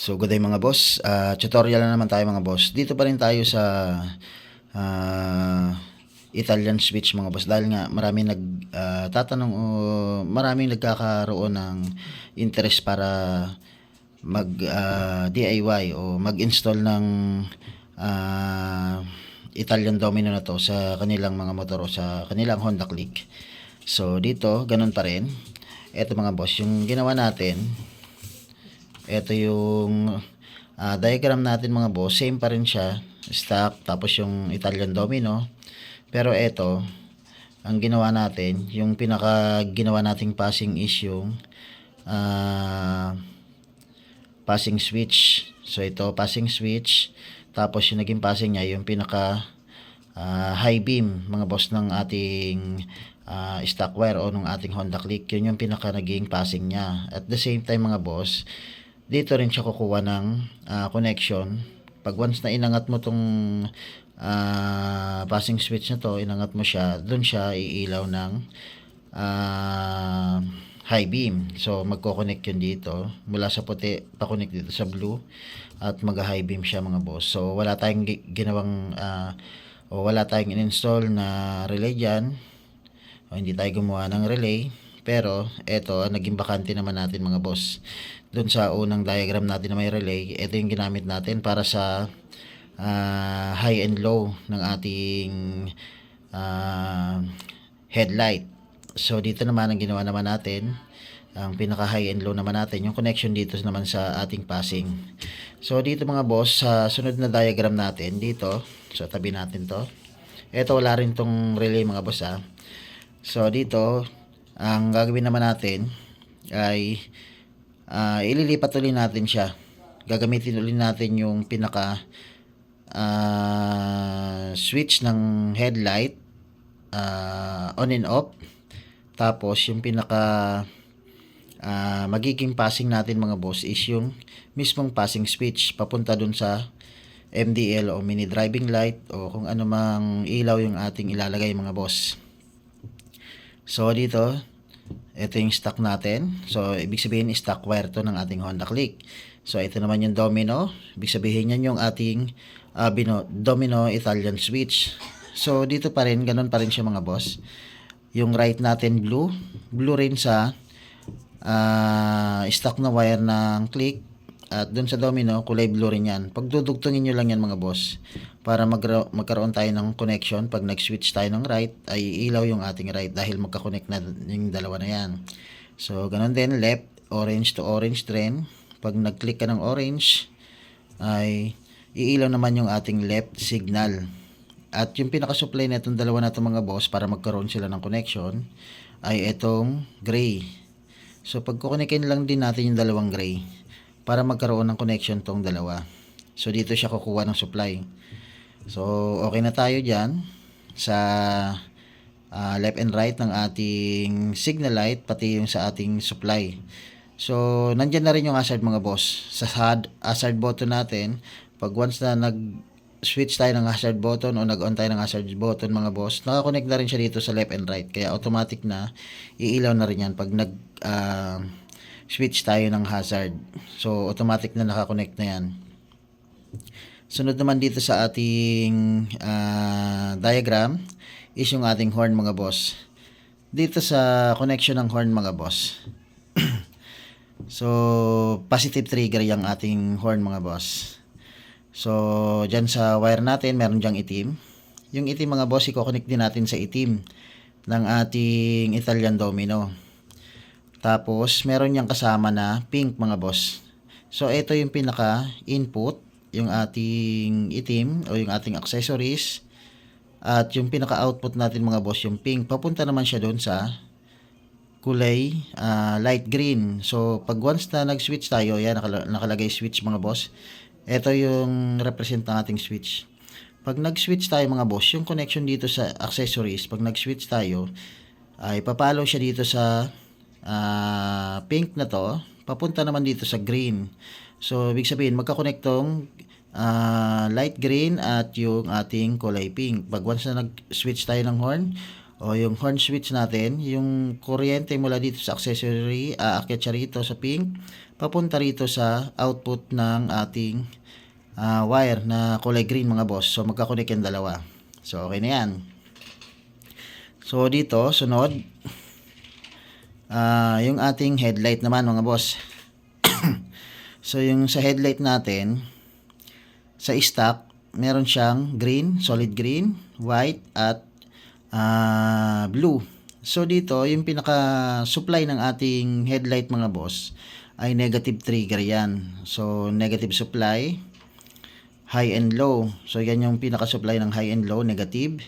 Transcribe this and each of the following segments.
So good day mga boss. Ah, tutorial na naman tayo mga boss. Dito pa rin tayo sa ah, Italian switch mga boss dahil nga maraming nag ah, tatanong o maraming nagkakaroon ng interest para mag ah, DIY o mag-install ng ah, Italian domino na to sa kanilang mga motor o sa kanilang Honda Click. So dito ganun pa rin. Ito mga boss, yung ginawa natin ito yung ah, diagram natin mga boss. Same pa rin siya. Stock. Tapos yung Italian domino. Pero ito, ang ginawa natin, yung pinaka ginawa nating passing is yung ah, passing switch. So ito, passing switch. Tapos yung naging passing niya, yung pinaka ah, high beam, mga boss ng ating ah, stock wire o ng ating Honda Click. Yun yung pinaka naging passing niya. At the same time mga boss, dito rin siya kukuha ng ah, connection. Pag once na inangat mo tong ah, passing switch na to, inangat mo siya, doon siya iilaw ng ah, high beam. So magko-connect yun dito. Mula sa puti, pa-connect dito sa blue at mag-high beam siya mga boss. So wala tayong gi- ginawang ah, o wala tayong in-install na relay dyan. O hindi tayo gumawa ng relay. Pero eto, naging bakante naman natin mga boss. Doon sa unang diagram natin na may relay, ito yung ginamit natin para sa ah, high and low ng ating ah, headlight. So dito naman ang ginawa naman natin, ang pinaka high and low naman natin, yung connection dito naman sa ating passing. So dito mga boss, sa sunod na diagram natin, dito, so tabi natin to. Ito wala rin tong relay mga boss ah. So dito, ang gagawin naman natin ay ah, ililipat ulit natin siya. Gagamitin ulit natin yung pinaka ah, switch ng headlight ah, on and off. Tapos yung pinaka ah, magiging passing natin mga boss is yung mismong passing switch papunta dun sa MDL o mini driving light o kung ano mang ilaw yung ating ilalagay mga boss. So dito, ito yung stock natin. So ibig sabihin stock wire to ng ating Honda Click. So ito naman yung domino. Ibig sabihin yan yung ating ah, bino, domino Italian switch. So dito pa rin, ganun pa rin siya mga boss. Yung right natin blue, blue rin sa ah, stock na wire ng click at dun sa domino, kulay blue rin yan. Pagdudugtungin nyo lang yan mga boss. Para magkaroon tayo ng connection. Pag nag-switch tayo ng right, ay ilaw yung ating right dahil magka-connect na yung dalawa na yan. So, ganun din, left, orange to orange trend. Pag nag-click ka ng orange, ay iilaw naman yung ating left signal. At yung pinaka-supply na itong dalawa na itong mga boss para magkaroon sila ng connection ay itong gray. So, pagkukunikin lang din natin yung dalawang gray para magkaroon ng connection tong dalawa. So, dito siya kukuha ng supply. So, okay na tayo dyan sa ah, left and right ng ating signal light, pati yung sa ating supply. So, nandyan na rin yung hazard mga boss. Sa hazard button natin, pag once na nag switch tayo ng hazard button o nag-on tayo ng hazard button mga boss, nakakonect na rin siya dito sa left and right. Kaya automatic na, iilaw na rin yan pag nag ah, switch tayo ng hazard. So, automatic na nakakonect na yan. Sunod naman dito sa ating ah, diagram is yung ating horn mga boss. Dito sa connection ng horn mga boss. so, positive trigger yung ating horn mga boss. So, dyan sa wire natin, meron dyang itim. Yung itim mga boss, i-connect din natin sa itim ng ating Italian domino. Tapos, meron niyang kasama na pink mga boss. So, ito yung pinaka input, yung ating itim o yung ating accessories. At yung pinaka output natin mga boss, yung pink, papunta naman siya doon sa kulay ah, light green. So, pag once na nag-switch tayo, yan, nakala- nakalagay switch mga boss. Ito yung represent ng ating switch. Pag nag-switch tayo mga boss, yung connection dito sa accessories, pag nag-switch tayo, ay papalo siya dito sa ah, pink na to, papunta naman dito sa green. So, ibig sabihin, magkakonect tong ah, light green at yung ating kulay pink. Pag once na nag-switch tayo ng horn, o yung horn switch natin, yung kuryente mula dito sa accessory, aakyat siya rito sa pink, papunta rito sa output ng ating ah, wire na kulay green mga boss. So magkakonek yung dalawa. So okay na yan. So dito, sunod, ah yung ating headlight naman mga boss. so yung sa headlight natin, sa stock, meron siyang green, solid green, white, at ah, blue. So dito, yung pinaka supply ng ating headlight mga boss ay negative trigger yan. So negative supply, high and low. So yan yung pinaka supply ng high and low, negative.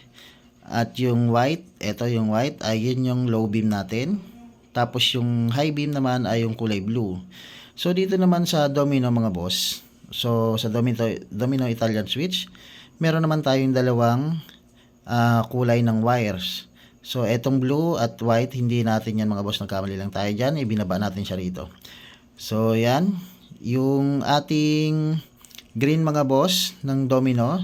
At yung white, ito yung white, ay yun yung low beam natin. Tapos yung high beam naman ay yung kulay blue. So dito naman sa domino mga boss, so sa domino, domino Italian switch, meron naman tayong dalawang ah, kulay ng wires. So etong blue at white, hindi natin yan mga boss, nagkamali lang tayo dyan, ibinaba natin siya rito. So yan, yung ating green mga boss ng domino,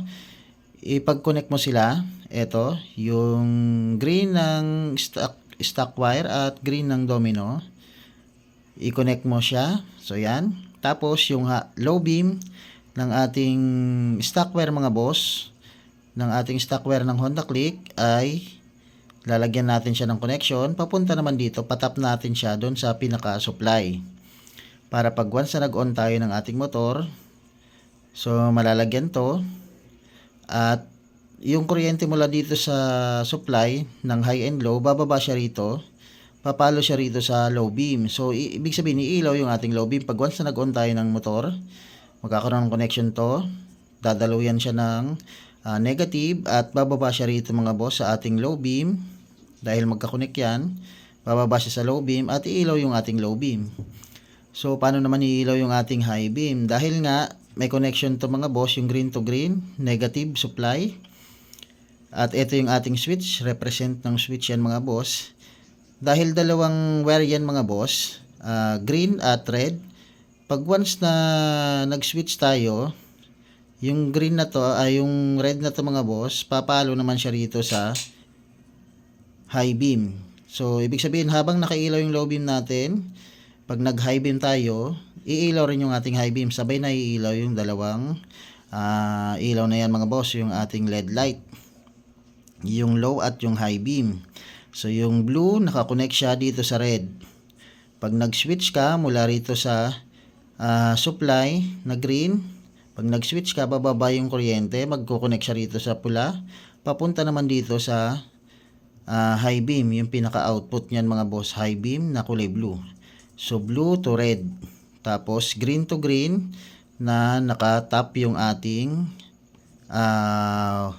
ipag-connect mo sila, ito, yung green ng stock, stock wire at green ng domino, i-connect mo siya. So yan. Tapos yung low beam ng ating stock wire mga boss, ng ating stock wire ng Honda Click ay lalagyan natin siya ng connection. Papunta naman dito, patap natin siya doon sa pinaka-supply. Para pag once na nag-on tayo ng ating motor, so malalagyan to at yung kuryente mula dito sa supply ng high and low, bababa siya rito. Papalo siya rito sa low beam. So, ibig sabihin, iilaw yung ating low beam. Pag once na nag-on tayo ng motor, magkakaroon ng connection to. Dadaluyan siya ng ah, negative at bababa siya rito mga boss sa ating low beam. Dahil magkakonek yan, bababa siya sa low beam at iilaw yung ating low beam. So, paano naman iilaw yung ating high beam? Dahil nga, may connection to mga boss, yung green to green, negative supply. At ito yung ating switch, represent ng switch yan mga boss. Dahil dalawang wire yan mga boss, ah, green at red, pag once na nag-switch tayo, yung green na to, ay yung red na to mga boss, papalo naman siya rito sa high beam. So, ibig sabihin, habang nakailaw yung low beam natin, pag nag-high beam tayo, iilaw rin yung ating high beam. Sabay na iilaw yung dalawang ah, ilaw na yan mga boss, yung ating LED light. Yung low at yung high beam. So, yung blue, nakakonect siya dito sa red. Pag nag-switch ka mula rito sa ah, supply na green, pag nag-switch ka, bababa yung kuryente, magko-connect siya rito sa pula, papunta naman dito sa ah, high beam, yung pinaka-output niyan mga boss, high beam na kulay blue. So, blue to red. Tapos, green to green na nakatap yung ating ah,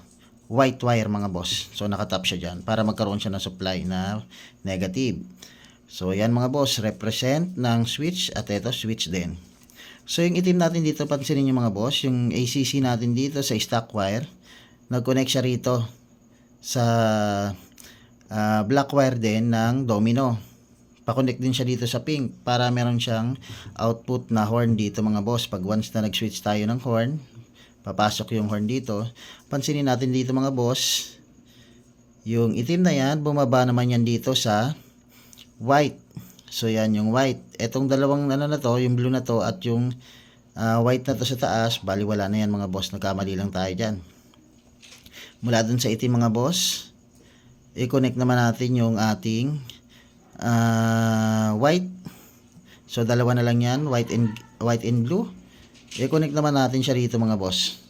white wire mga boss. So, nakatap siya dyan para magkaroon siya ng supply na negative. So, yan mga boss, represent ng switch at ito, switch din. So, yung itim natin dito, pansinin nyo mga boss, yung ACC natin dito sa stock wire, nag-connect siya rito sa ah, black wire din ng domino. Pa-connect din siya dito sa pink para meron siyang output na horn dito mga boss. Pag once na nag-switch tayo ng horn, papasok yung horn dito. Pansinin natin dito mga boss, yung itim na yan, bumaba naman yan dito sa white. So yan yung white. Etong dalawang ano na to, yung blue na to at yung ah, white na to sa taas, bali wala na yan mga boss. Nagkamali lang tayo dyan. Mula dun sa itim mga boss, i-connect naman natin yung ating ah, white. So dalawa na lang yan, white and white and blue. I-connect naman natin siya rito mga boss.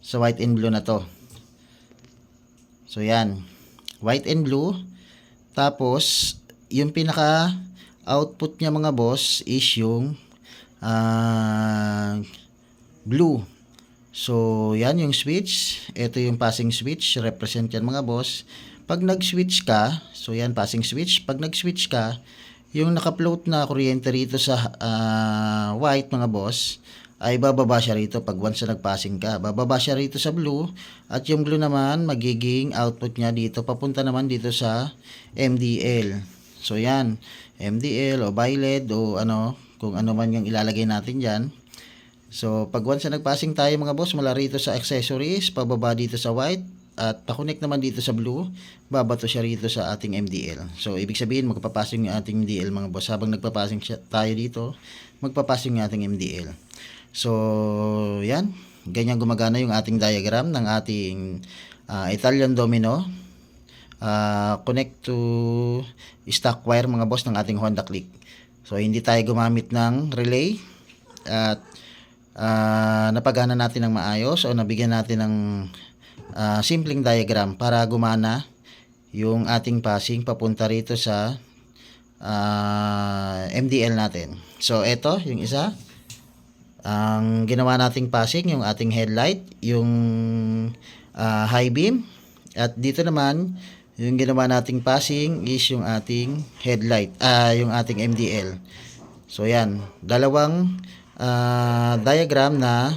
Sa white and blue na to. So yan. White and blue. Tapos, yung pinaka output niya mga boss is yung ah, blue. So, yan yung switch. Ito yung passing switch. Represent yan mga boss. Pag nag-switch ka, so yan passing switch. Pag nag-switch ka, yung naka-float na kuryente rito sa ah, white mga boss, ay bababa siya rito pag once na nag-passing ka. Bababa siya rito sa blue at yung blue naman magiging output niya dito papunta naman dito sa MDL. So yan, MDL o BiLED o ano, kung ano man yung ilalagay natin diyan. So pag once na nag-passing tayo mga boss mula rito sa accessories, pababa dito sa white at pa-connect naman dito sa blue, babato siya rito sa ating MDL. So ibig sabihin magpapasing yung ating MDL mga boss habang nagpapasing siya, tayo dito magpapas yung ating MDL. So, yan. Ganyan gumagana yung ating diagram ng ating ah, Italian domino. Ah, connect to stock wire mga boss ng ating Honda Click. So, hindi tayo gumamit ng relay at ah, napagana natin ng maayos o nabigyan natin ng ah, simpleng diagram para gumana yung ating passing papunta rito sa ah, MDL natin. So, ito, yung isa. Ang ginawa nating passing, yung ating headlight, yung ah, high beam. At dito naman, yung ginawa nating passing is yung ating headlight, ah yung ating MDL. So, yan. Dalawang ah, diagram na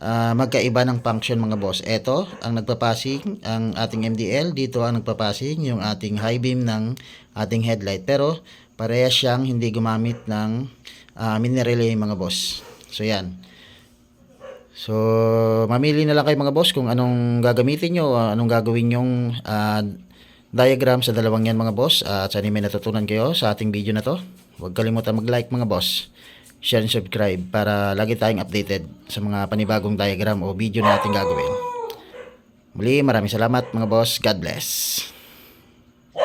ah, magkaiba ng function mga boss. Ito, ang nagpapassing, ang ating MDL. Dito ang nagpapassing, yung ating high beam ng ating headlight. Pero, parehas siyang hindi gumamit ng uh, mini relay mga boss. So, yan. So, mamili na lang kayo mga boss kung anong gagamitin nyo, ah, anong gagawin yung ah, diagram sa dalawang yan mga boss. Ah, At sana may natutunan kayo sa ating video na to. Huwag kalimutan mag-like mga boss. Share and subscribe para lagi tayong updated sa mga panibagong diagram o video na ating gagawin. Muli, maraming salamat mga boss. God bless.